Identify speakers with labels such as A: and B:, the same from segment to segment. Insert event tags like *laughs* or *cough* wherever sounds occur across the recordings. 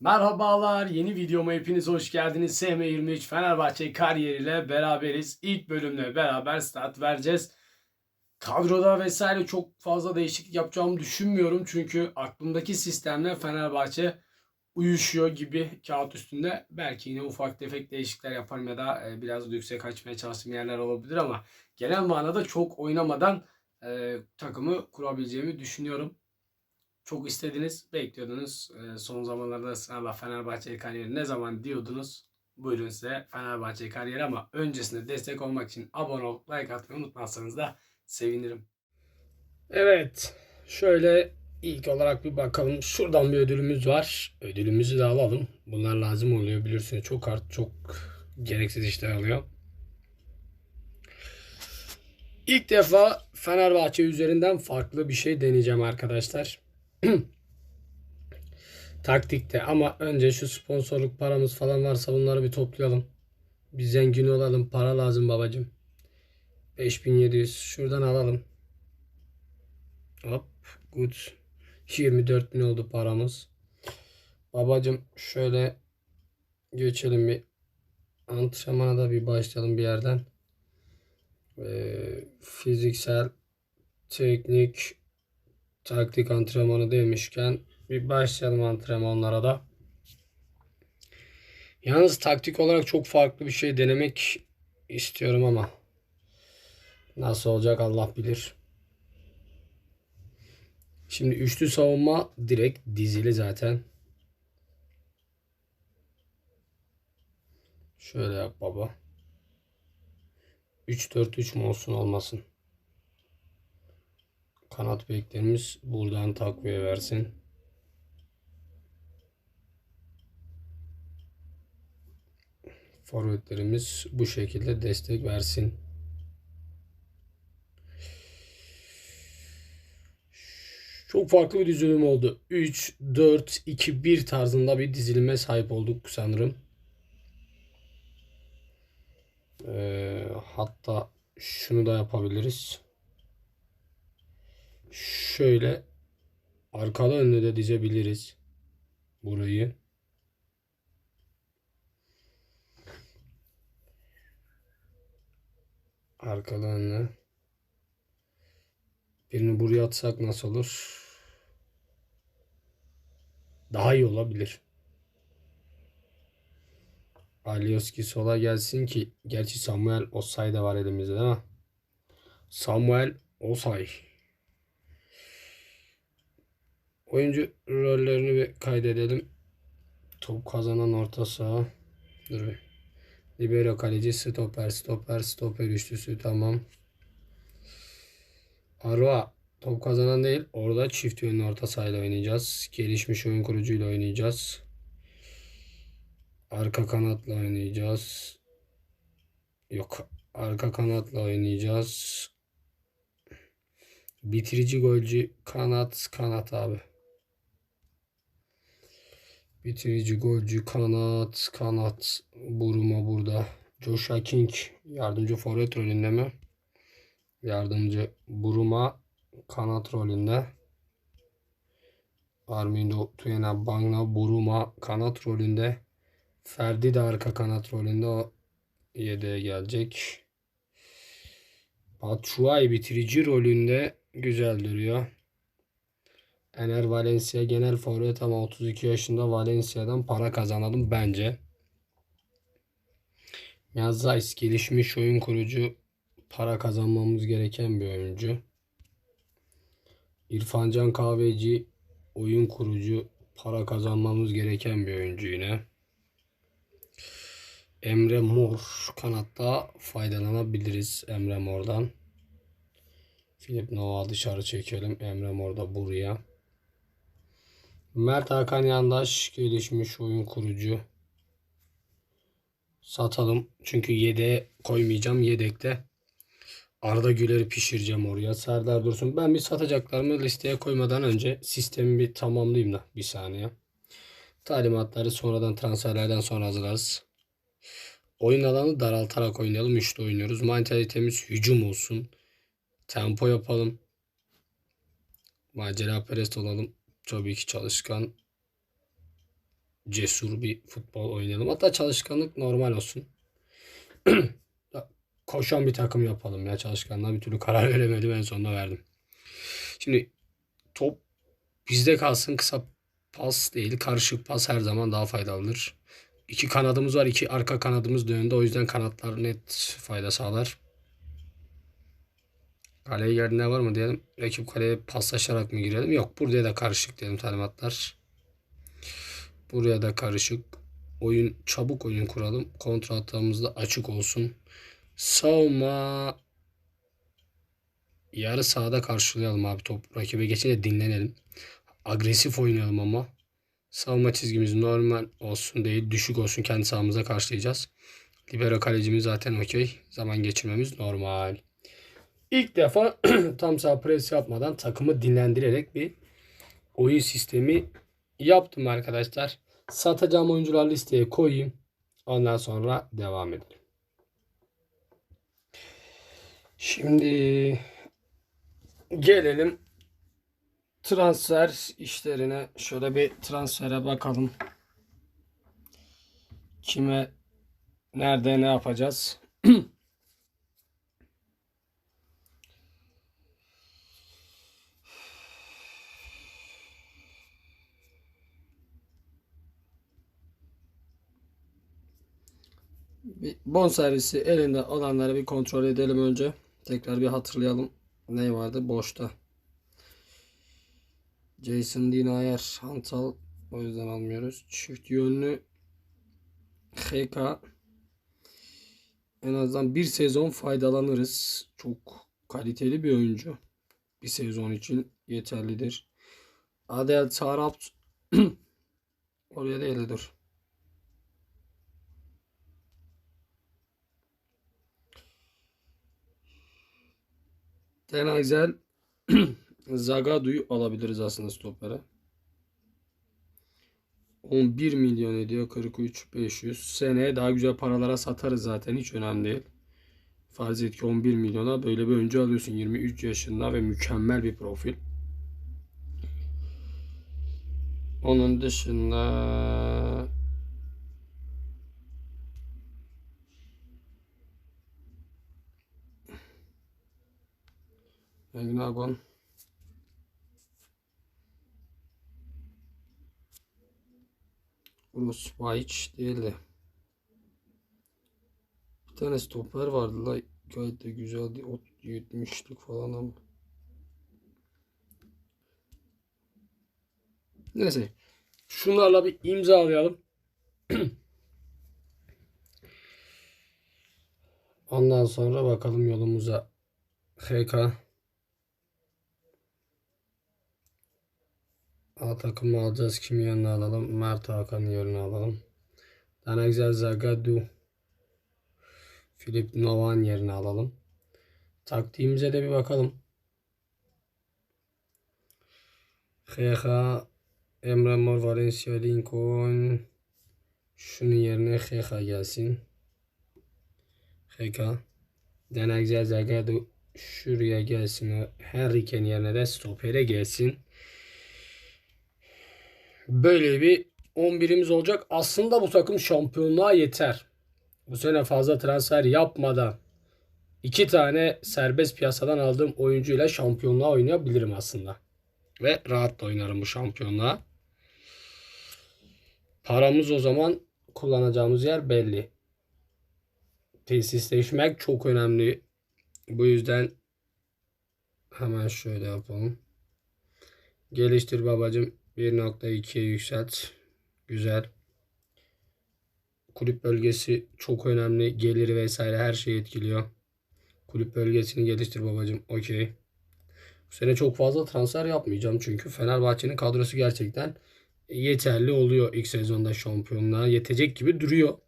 A: Merhabalar, yeni videoma hepiniz hoş geldiniz. SM23 Fenerbahçe kariyeriyle beraberiz. İlk bölümle beraber start vereceğiz. Kadroda vesaire çok fazla değişiklik yapacağımı düşünmüyorum. Çünkü aklımdaki sistemle Fenerbahçe uyuşuyor gibi kağıt üstünde. Belki yine ufak tefek değişiklikler yaparım ya da e, biraz lükse kaçmaya çalıştığım yerler olabilir ama genel manada çok oynamadan e, takımı kurabileceğimi düşünüyorum çok istediniz, bekliyordunuz. Ee, son zamanlarda ısrarla Fenerbahçe kariyeri ne zaman diyordunuz? Buyurun size Fenerbahçe kariyeri ama öncesinde destek olmak için abone olup like atmayı unutmazsanız da sevinirim. Evet, şöyle ilk olarak bir bakalım. Şuradan bir ödülümüz var. Ödülümüzü de alalım. Bunlar lazım oluyor biliyorsunuz. Çok art, çok gereksiz işler alıyor. İlk defa Fenerbahçe üzerinden farklı bir şey deneyeceğim arkadaşlar. *clears throat* Taktikte ama önce şu sponsorluk paramız falan varsa bunları bir toplayalım. Bir zengin olalım. Para lazım babacım. 5700 şuradan alalım. Hop good. 24.000 oldu paramız. Babacım şöyle geçelim bir antrenmana da bir başlayalım bir yerden. Ee, fiziksel teknik taktik antrenmanı demişken bir başlayalım antrenmanlara da. Yalnız taktik olarak çok farklı bir şey denemek istiyorum ama nasıl olacak Allah bilir. Şimdi üçlü savunma direkt dizili zaten. Şöyle yap baba. 3-4-3 mu olsun olmasın. Kanat beklerimiz buradan takviye versin. Forvetlerimiz bu şekilde destek versin. Çok farklı bir dizilim oldu. 3, 4, 2, 1 tarzında bir dizilime sahip olduk sanırım. Ee, hatta şunu da yapabiliriz. Şöyle arkalı önlü de dizebiliriz. Burayı. Arkalı önlü. Birini buraya atsak nasıl olur? Daha iyi olabilir. Alioski sola gelsin ki gerçi Samuel Osay da var elimizde değil mi? Samuel Osay. Oyuncu rollerini bir kaydedelim. Top kazanan orta saha. Dur bir. Libero kaleci, stoper, stoper, stoper üçlüsü tamam. Arva top kazanan değil. Orada çift yönlü orta sahayla oynayacağız. Gelişmiş oyun kurucuyla oynayacağız. Arka kanatla oynayacağız. Yok. Arka kanatla oynayacağız. Bitirici golcü kanat kanat abi. Bitirici golcü kanat kanat Buruma burada. Joshua King yardımcı forvet rolünde mi? Yardımcı Buruma kanat rolünde. Armindo Tuyena Bangla Buruma kanat rolünde. Ferdi de arka kanat rolünde o yedeğe gelecek. Batshuayi bitirici rolünde güzel duruyor. Ener Valencia genel forvet ama 32 yaşında Valencia'dan para kazanalım bence. Yazayis gelişmiş oyun kurucu para kazanmamız gereken bir oyuncu. İrfancan Kahveci oyun kurucu para kazanmamız gereken bir oyuncu yine. Emre Mor kanatta faydalanabiliriz Emre Mor'dan. Filip Nova dışarı çekelim. Emre Mor da buraya. Mert Hakan Yandaş gelişmiş oyun kurucu. Satalım. Çünkü yedeğe koymayacağım. Yedekte Arda Güler'i pişireceğim oraya. Serdar Dursun. Ben bir satacaklarımı listeye koymadan önce sistemi bir tamamlayayım da. Bir saniye. Talimatları sonradan transferlerden sonra hazırlarız. Oyun alanı daraltarak oynayalım. Üçlü oynuyoruz. Mantalitemiz hücum olsun. Tempo yapalım. Macera perest olalım. Tabii ki çalışkan. cesur bir futbol oynayalım. Hatta çalışkanlık normal olsun. *clears throat* Koşan bir takım yapalım ya çalışkanlığa bir türlü karar *laughs* veremedim en sonunda verdim. Şimdi top bizde kalsın kısa pas değil karışık pas her zaman daha faydalıdır. İki kanadımız var iki arka kanadımız da önde o yüzden kanatlar net fayda sağlar. Kaleye yerine var mı diyelim. Rakip kaleye paslaşarak mı girelim? Yok. Buraya da karışık diyelim talimatlar. Buraya da karışık. Oyun çabuk oyun kuralım. Kontra hattımız da açık olsun. Savunma yarı sahada karşılayalım abi top. Rakibe geçince dinlenelim. Agresif oynayalım ama. Savunma çizgimiz normal olsun değil. Düşük olsun. Kendi sahamıza karşılayacağız. Libero kalecimiz zaten okey. Zaman geçirmemiz normal. İlk defa *clears throat* tam sağ pres yapmadan takımı dinlendirerek bir oyun sistemi yaptım arkadaşlar. Satacağım oyuncular listeye koyayım. Ondan sonra devam edelim. Şimdi gelelim transfer işlerine. Şöyle bir transfere bakalım. Kime nerede ne yapacağız? *clears throat* Bir bonservisi elinde olanları bir kontrol edelim önce. Tekrar bir hatırlayalım. Ne vardı? Boşta. Jason Dinayer, Hantal. O yüzden almıyoruz. Çift yönlü HK. En azından bir sezon faydalanırız. Çok kaliteli bir oyuncu. Bir sezon için yeterlidir. Adel Tarapt *clears throat* oraya değil de Tenazel *clears throat* Zagadu'yu alabiliriz aslında stopere. 11 milyon ediyor 43 500. Seneye daha güzel paralara satarız zaten hiç önemli değil. Farz et ki 11 milyona böyle bir oyuncu alıyorsun 23 yaşında ve mükemmel bir profil. Onun dışında Egnagon Rus Vaiç değildi. Bir tane stoper vardı la gayet de güzeldi. 70'lik falan ama. Neyse. Şunlarla bir imzalayalım. *clears throat* Ondan sonra bakalım yolumuza. HK A takımı alacağız. Kimi yerine alalım? Mert Hakan'ın yerine alalım. Danexel Zagadu Filip Novan yerine alalım. Taktiğimize de bir bakalım. HH Emre Mor Valencia Lincoln Şunun yerine HH gelsin. HK Danexel Zagadu şuraya gelsin. Henrique'nin yerine de stopere gelsin. Böyle bir 11'imiz olacak. Aslında bu takım şampiyonluğa yeter. Bu sene fazla transfer yapmadan iki tane serbest piyasadan aldığım oyuncuyla şampiyonluğa oynayabilirim aslında. Ve rahat da oynarım bu şampiyonluğa. Paramız o zaman kullanacağımız yer belli. Tesisleşmek çok önemli. Bu yüzden hemen şöyle yapalım. Geliştir babacım 1.2'ye yükselt. Güzel. Kulüp bölgesi çok önemli. Geliri vesaire her şeyi etkiliyor. Kulüp bölgesini geliştir babacım. Okey. Bu sene çok fazla transfer yapmayacağım çünkü Fenerbahçe'nin kadrosu gerçekten yeterli oluyor ilk sezonda şampiyonluğa. Yetecek gibi duruyor.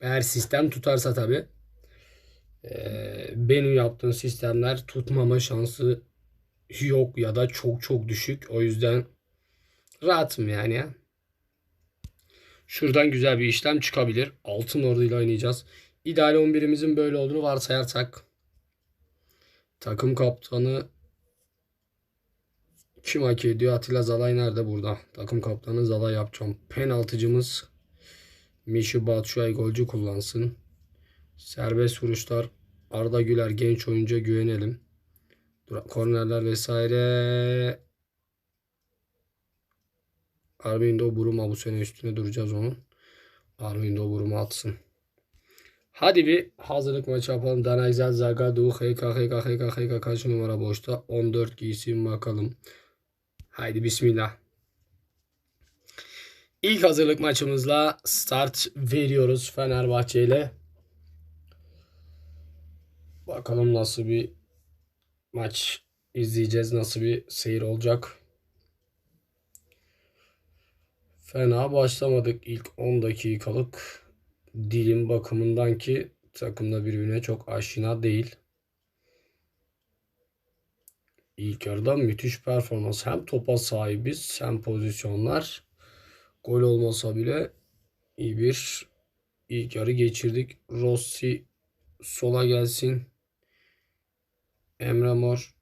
A: Eğer sistem tutarsa tabi. Ee, benim yaptığım sistemler tutmama şansı yok ya da çok çok düşük. O yüzden rahatım yani ya. Şuradan güzel bir işlem çıkabilir. Altın Ordu ile oynayacağız. İdeal 11'imizin böyle olduğunu varsayarsak takım kaptanı Kim hak ediyor? Atilla Zalay nerede? Burada. Takım kaptanı Zalay yapacağım. Penaltıcımız Mişi Batshuayi golcü kullansın. Serbest vuruşlar Arda Güler genç oyuncuya güvenelim. Kornerler vesaire. Arvindo Buruma bu sene üstüne duracağız onun. Arvindo Buruma atsın. Hadi bir hazırlık maçı yapalım. Danayzel Zagadu HK HK HK HK kaç numara boşta? 14 giysin bakalım. Haydi bismillah. İlk hazırlık maçımızla start veriyoruz Fenerbahçe ile. Bakalım nasıl bir maç izleyeceğiz. Nasıl bir seyir olacak. Fena başlamadık ilk 10 dakikalık dilim bakımından ki takımda birbirine çok aşina değil. İlk yarıda müthiş performans. Hem topa sahibiz hem pozisyonlar. Gol olmasa bile iyi bir ilk yarı geçirdik. Rossi sola gelsin. Emre Mor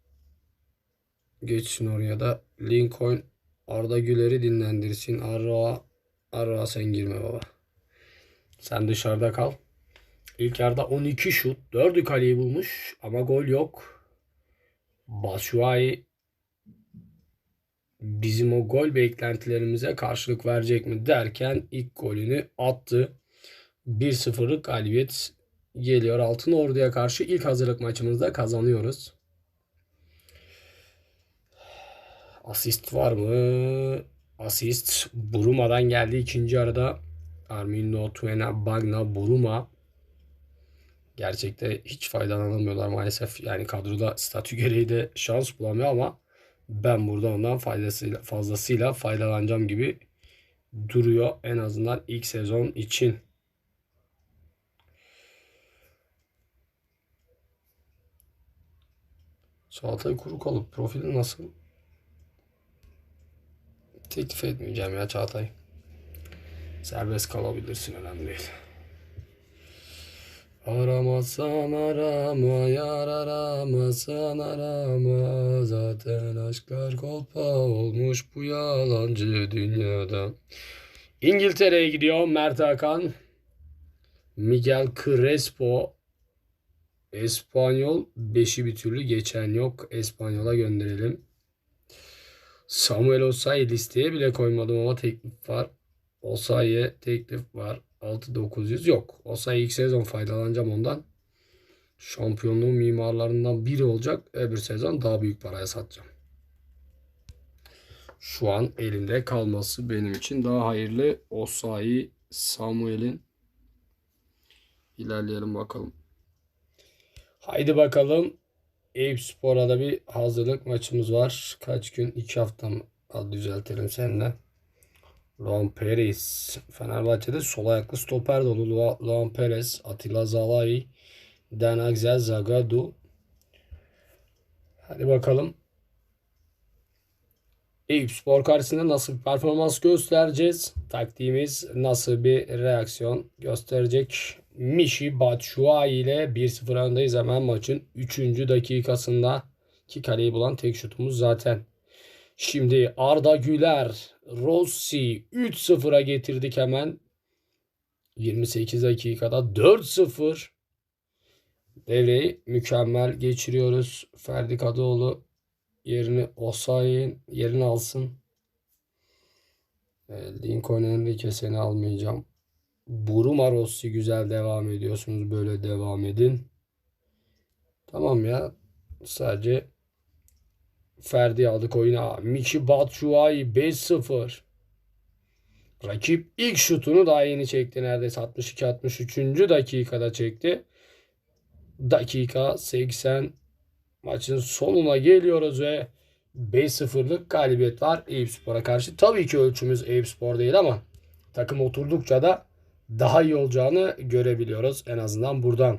A: geçsin oraya da. Lincoln Arda Güler'i dinlendirsin. Arra Arra sen girme baba. Sen dışarıda kal. İlk yarıda 12 şut. 4'ü kaleyi bulmuş ama gol yok. Batshuayi bizim o gol beklentilerimize karşılık verecek mi derken ilk golünü attı. 1-0'lık galibiyet geliyor. Altın Ordu'ya karşı ilk hazırlık maçımızda kazanıyoruz. Asist var mı? Asist Buruma'dan geldi ikinci yarıda. Armindo Tuena Bagna Buruma gerçekte hiç faydalanamıyorlar maalesef. Yani kadroda statü gereği de şans bulamıyor ama ben burada ondan faydasıyla, fazlasıyla faydalanacağım gibi duruyor. En azından ilk sezon için. Çağatay Kurukalı profili nasıl? Teklif etmeyeceğim ya Çağatay. Serbest kalabilirsin önemli değil. Aramazsan arama yar aramazsan arama Zaten aşklar kolpa olmuş bu yalancı dünyada İngiltere'ye gidiyor Mert Hakan Miguel Crespo Espanyol 5'i bir türlü geçen yok. Espanyol'a gönderelim. Samuel Osayi listeye bile koymadım ama teklif var. Osayi'ye teklif var. 6900 yok. Osayi ilk sezon faydalanacağım ondan. Şampiyonluğun mimarlarından biri olacak. Öbür sezon daha büyük paraya satacağım. Şu an elimde kalması benim için daha hayırlı. Osayi Samuel'in ilerleyelim bakalım. Haydi bakalım. Eyüp Spor'a da bir hazırlık maçımız var. Kaç gün? iki hafta mı? Al düzeltelim seninle. Luan Perez. Fenerbahçe'de sol ayaklı stoper dolu. Lu- Luan Perez, Atilla Zalai, Dan Axel Zagadou. Hadi bakalım. Eyüp Spor karşısında nasıl bir performans göstereceğiz? Taktiğimiz nasıl bir reaksiyon gösterecek? Mişi Batshuayi ile 1-0 öndeyiz hemen maçın 3. dakikasında ki kaleyi bulan tek şutumuz zaten. Şimdi Arda Güler, Rossi 3-0'a getirdik hemen. 28 dakikada 4-0. Devreyi mükemmel geçiriyoruz. Ferdi Kadıoğlu yerini Osayi'nin yerini alsın. Lincoln Enrique seni almayacağım. Buruma Rossi güzel devam ediyorsunuz. Böyle devam edin. Tamam ya. Sadece Ferdi aldık oyuna. Miki Batshuayi 5-0. Rakip ilk şutunu daha yeni çekti neredeyse 62-63. dakikada çekti. Dakika 80 maçın sonuna geliyoruz ve 5-0'lık galibiyet var Eyüp Spor'a karşı. Tabii ki ölçümüz Eyüp Spor değil ama takım oturdukça da daha iyi olacağını görebiliyoruz en azından buradan.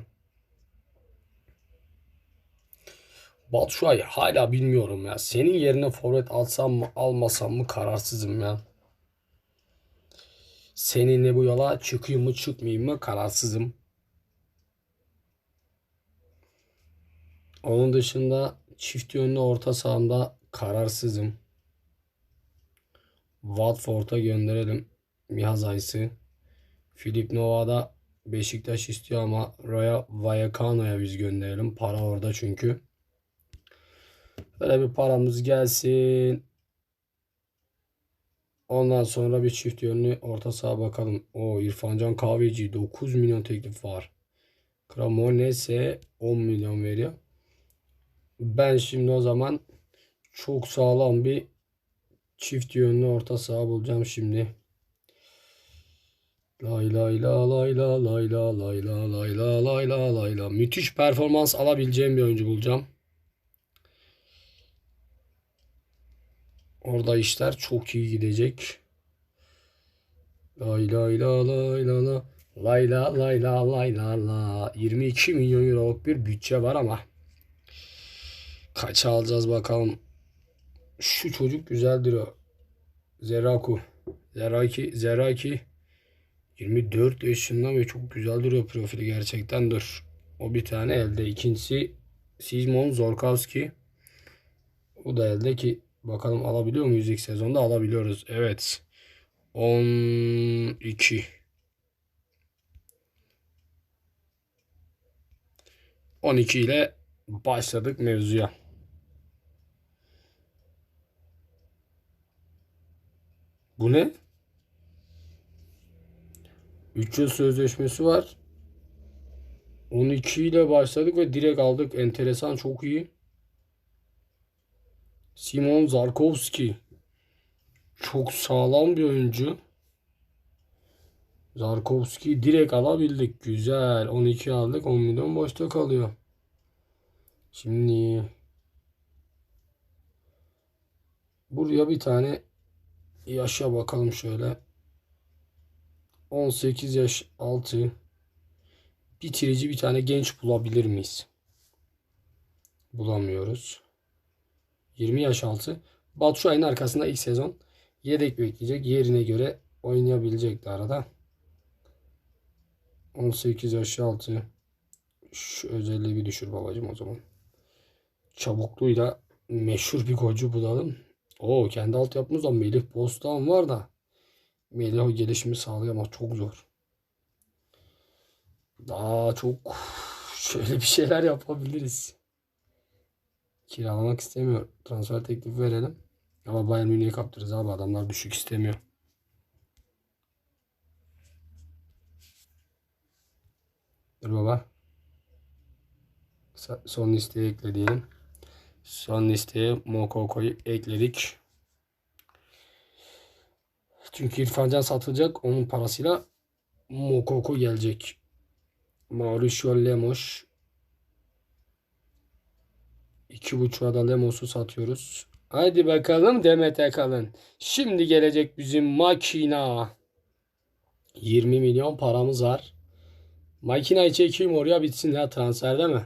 A: Batshuayi hala bilmiyorum ya. Senin yerine forvet alsam mı almasam mı kararsızım ya. Seninle bu yola çıkayım mı çıkmayayım mı kararsızım. Onun dışında çift yönlü orta sahamda kararsızım. Watford'a gönderelim. Mihaz Aysı. Filip Nova'da Beşiktaş istiyor ama Roya Vallecano'ya biz gönderelim. Para orada çünkü. Böyle bir paramız gelsin. Ondan sonra bir çift yönlü orta saha bakalım. O İrfancan Kahveci 9 milyon teklif var. Cremonese 10 milyon veriyor. Ben şimdi o zaman çok sağlam bir çift yönlü orta saha bulacağım şimdi. Lay lay la lay la lay la lay la lay la lay la lay la. Müthiş performans alabileceğim bir oyuncu bulacağım. Orada işler çok iyi gidecek. Lay lay la lay la la. Lay la lay la lay la la. 22 milyon euroluk bir bütçe var ama. Kaça alacağız bakalım. Şu çocuk güzel duruyor. Zeraku. Zeraki. Zeraki. 24 yaşında ve çok güzel duruyor profili gerçekten dur. O bir tane elde. İkincisi Simon Zorkowski. O da elde ki bakalım alabiliyor muyuz ilk sezonda alabiliyoruz. Evet. 12 12 ile başladık mevzuya. Bu ne? 3 yıl sözleşmesi var. 12 ile başladık ve direkt aldık. Enteresan çok iyi. Simon Zarkowski. Çok sağlam bir oyuncu. Zarkowski direkt alabildik. Güzel. 12 aldık. 10 milyon boşta kalıyor. Şimdi buraya bir tane yaşa bakalım şöyle. 18 yaş altı bitirici bir tane genç bulabilir miyiz? Bulamıyoruz. 20 yaş altı. Batshuayi'nin arkasında ilk sezon yedek bekleyecek. Yerine göre oynayabilecekti arada. 18 yaş altı. Şu özelliği bir düşür babacım o zaman. Çabukluğuyla meşhur bir golcü bulalım. O kendi altyapımızda Melih Bostan var da Melih o gelişimi sağlıyor ama çok zor. Daha çok şöyle bir şeyler yapabiliriz. Kiralamak istemiyor. Transfer teklifi verelim. Ama Bayern Münih'e kaptırırız abi. Adamlar düşük istemiyor. Dur baba. Son listeye ekle diyelim. Son listeye Mokoko'yu ekledik. Çünkü İrfancan satılacak. Onun parasıyla Mokoko gelecek. Mauricio Lemos. İki buçuğa da Lemos'u satıyoruz. Haydi bakalım Demet Akalın. Şimdi gelecek bizim makina. 20 milyon paramız var. Makinayı çekeyim oraya bitsin ya transferde mi?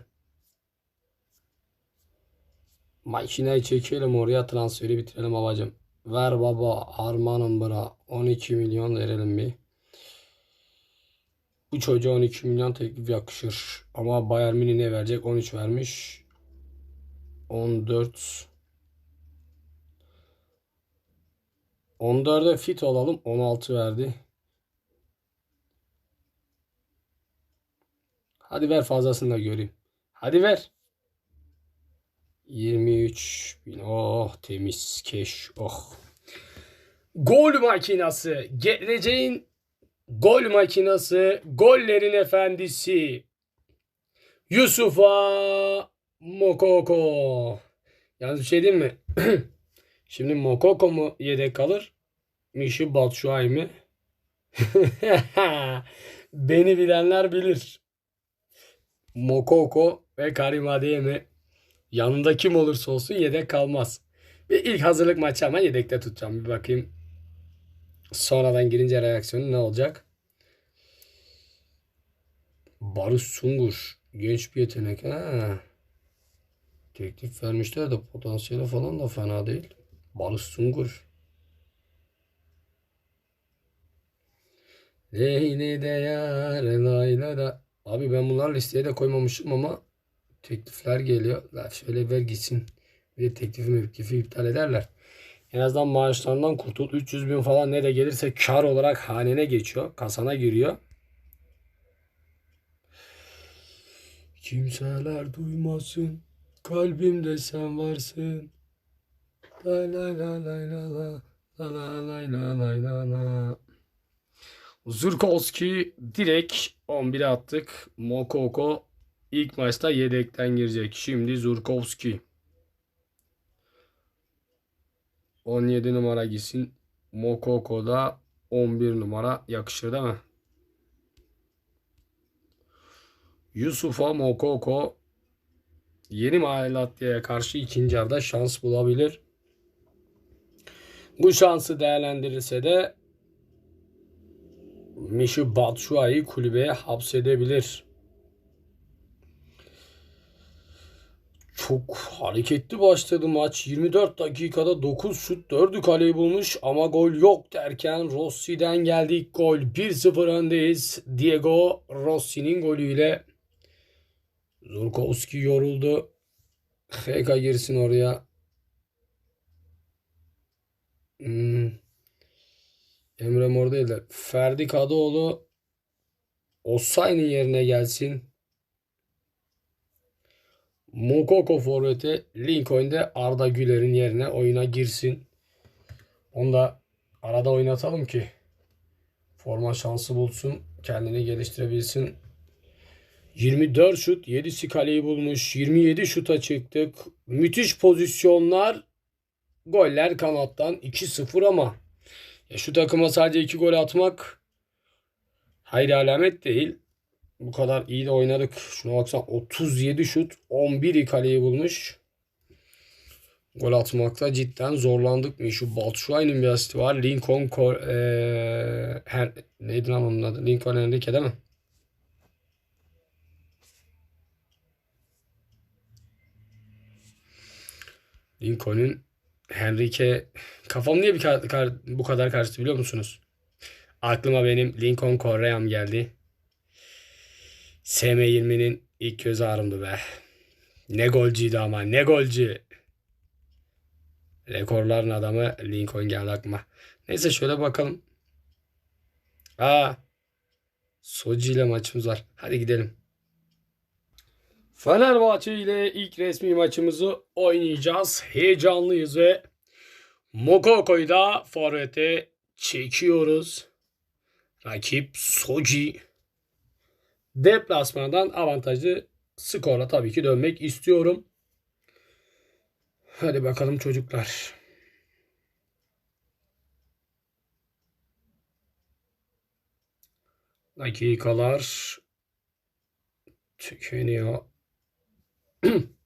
A: Makinayı çekelim oraya transferi bitirelim babacım. Ver baba Arman'ım bana 12 milyon verelim bir. Bu çocuğa 12 milyon teklif yakışır. Ama Bayern Münih ne verecek? 13 vermiş. 14 14'e fit olalım. 16 verdi. Hadi ver fazlasını da göreyim. Hadi ver. 23 bin. Oh temiz keş. Oh. Gol makinası. Geleceğin gol makinası. Gollerin efendisi. Yusufa Mokoko. Yalnız bir şey diyeyim mi? *clears throat* Şimdi Mokoko mu yedek kalır? Mişi Batshuayi mi? *laughs* Beni bilenler bilir. Mokoko ve Karim Adeyemi yanında kim olursa olsun yedek kalmaz. Bir ilk hazırlık maçı ama yedekte tutacağım. Bir bakayım sonradan girince reaksiyonu ne olacak? Barış Sungur. Genç bir yetenek. Ha. Teklif vermişler de potansiyeli falan da fena değil. Barış Sungur. Leyli de yar layla da. Abi ben bunlar listeye de koymamışım ama teklifler geliyor. La şöyle ver gitsin. Bir de teklifi mevkifi iptal ederler. En azından maaşlarından kurtul. 300 bin falan ne de gelirse kar olarak hanene geçiyor. Kasana giriyor. Kimseler duymasın. Kalbimde sen varsın. Lay direkt 11'e attık. Mokoko ilk maçta yedekten girecek. Şimdi Zurkowski. 17 numara gitsin. Mokoko da 11 numara yakışır değil mi? Yusuf'a Mokoko yeni Malatya'ya karşı ikinci yarıda şans bulabilir. Bu şansı değerlendirirse de Mişi Batshuayi kulübeye hapsedebilir. Çok hareketli başladı maç. 24 dakikada 9 şut 4'ü kaleyi bulmuş ama gol yok derken Rossi'den geldi ilk gol. 1-0 öndeyiz. Diego Rossi'nin golüyle Zurkowski yoruldu. HK girsin oraya. Hmm. Emre Mor değil de Ferdi Kadıoğlu Osayi'nin yerine gelsin. Mokoko forveti Lincoln'de Arda Güler'in yerine oyuna girsin. Onu da arada oynatalım ki forma şansı bulsun. Kendini geliştirebilsin. 24 şut, 7'si kaleyi bulmuş. 27 şuta çıktık. Müthiş pozisyonlar. Goller kanattan 2-0 ama ya şu takıma sadece 2 gol atmak hayır alamet değil. Bu kadar iyi de oynadık. Şuna baksan 37 şut, 11 kaleyi bulmuş. Gol atmakta cidden zorlandık mı? Şu Batshuayi'nin bir asisti var. Lincoln Cor ee, her, neydi lan onun adı? Lincoln Enrique değil mi? Lincoln'un Henrique kafam niye bir bu kadar karıştı biliyor musunuz? Aklıma benim Lincoln Correa'm geldi. SM20'nin ilk göz ağrımdı be. Ne golcüydü ama ne golcü. Rekorların adamı Lincoln geldi aklıma. Neyse şöyle bakalım. Aa. Soci ile maçımız var. Hadi gidelim. Fenerbahçe ile ilk resmi maçımızı oynayacağız. Heyecanlıyız ve Mokoko'yu da forvete çekiyoruz. Rakip Soji. Deplasmandan avantajlı skorla tabii ki dönmek istiyorum. Hadi bakalım çocuklar. Dakikalar tükeniyor. *clears throat*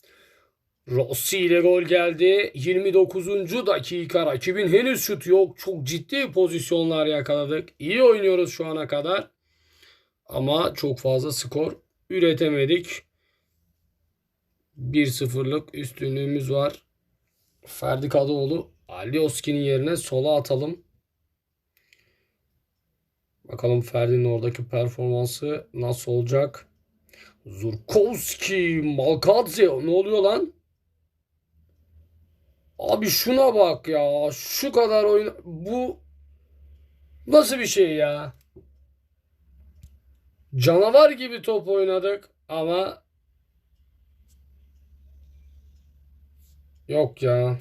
A: Rossi ile gol geldi. 29. dakika rakibin henüz şut yok. Çok ciddi pozisyonlar yakaladık. İyi oynuyoruz şu ana kadar. Ama çok fazla skor üretemedik. 1-0'lık üstünlüğümüz var. Ferdi Kadıoğlu Alioski'nin yerine sola atalım. Bakalım Ferdi'nin oradaki performansı nasıl olacak? Zurkowski, Malkadze ne oluyor lan? Abi şuna bak ya. Şu kadar oyun bu nasıl bir şey ya? Canavar gibi top oynadık ama yok ya.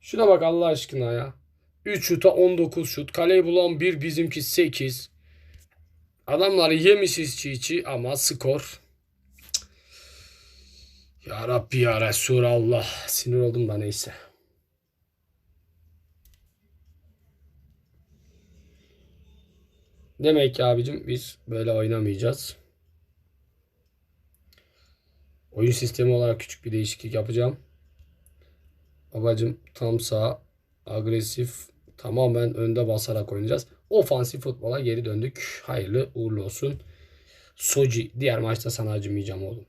A: Şuna bak Allah aşkına ya. 3 şuta 19 şut. Kaleyi bulan bir bizimki 8. Adamlar yemişiz çiğ çiğ ama skor. Ya Rabbi ya Resulallah. Sinir oldum da neyse. Demek ki abicim biz böyle oynamayacağız. Oyun sistemi olarak küçük bir değişiklik yapacağım. Babacım tam sağ agresif tamamen önde basarak oynayacağız. Ofansif futbola geri döndük. Hayırlı uğurlu olsun. Soci diğer maçta sana acımayacağım oğlum.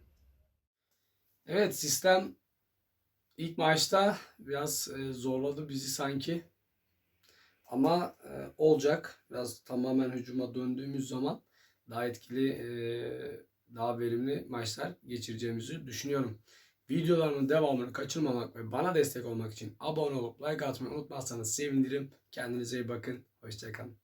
A: Evet sistem ilk maçta biraz e, zorladı bizi sanki. Ama e, olacak. Biraz tamamen hücuma döndüğümüz zaman daha etkili, e, daha verimli maçlar geçireceğimizi düşünüyorum. Videolarımın devamını kaçırmamak ve bana destek olmak için abone olup like atmayı unutmazsanız sevinirim. Kendinize iyi bakın. Hoşçakalın.